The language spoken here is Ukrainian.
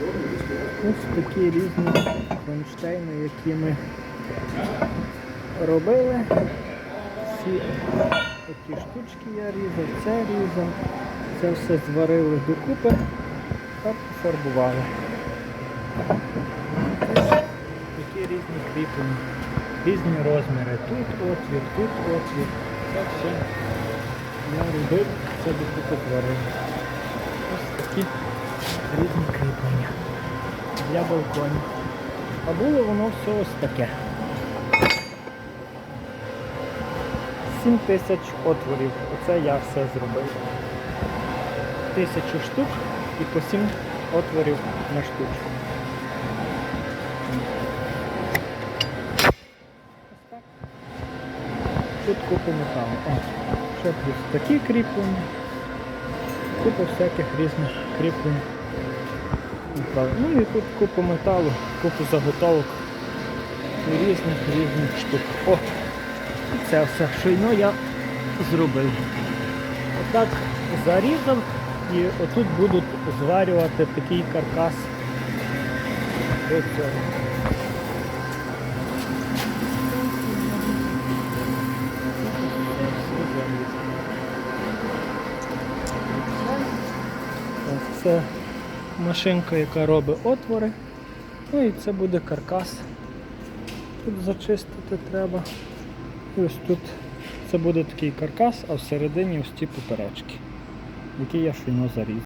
Ось такі різні кронштейни, які ми робили. Всі такі штучки я різав, це різав, це все зварили докупи та пофарбували. Ось такі різні кріплення, різні розміри. Тут отвір, тут отвір. Це все я робив, це докупи зварив. Ось такі різні кріплення для балконів. А було воно все ось таке. 7 тисяч отворів. Оце я все зробив. Тисячу штук і по 7 отворів на штучку. Тут купа металу. О, ще плюс такі кріплення. Купа всяких різних кріплень. Ну і тут купа металу, купа заготовок і різних різних штук. О! Це все шийно я зробив. Отак зарізав і отут будуть зварювати такий каркас до Це машинка, яка робить отвори. Ну і це буде каркас. Тут зачистити треба. І ось тут це буде такий каркас, а всередині ось ті поперечки, які я щойно зарізав.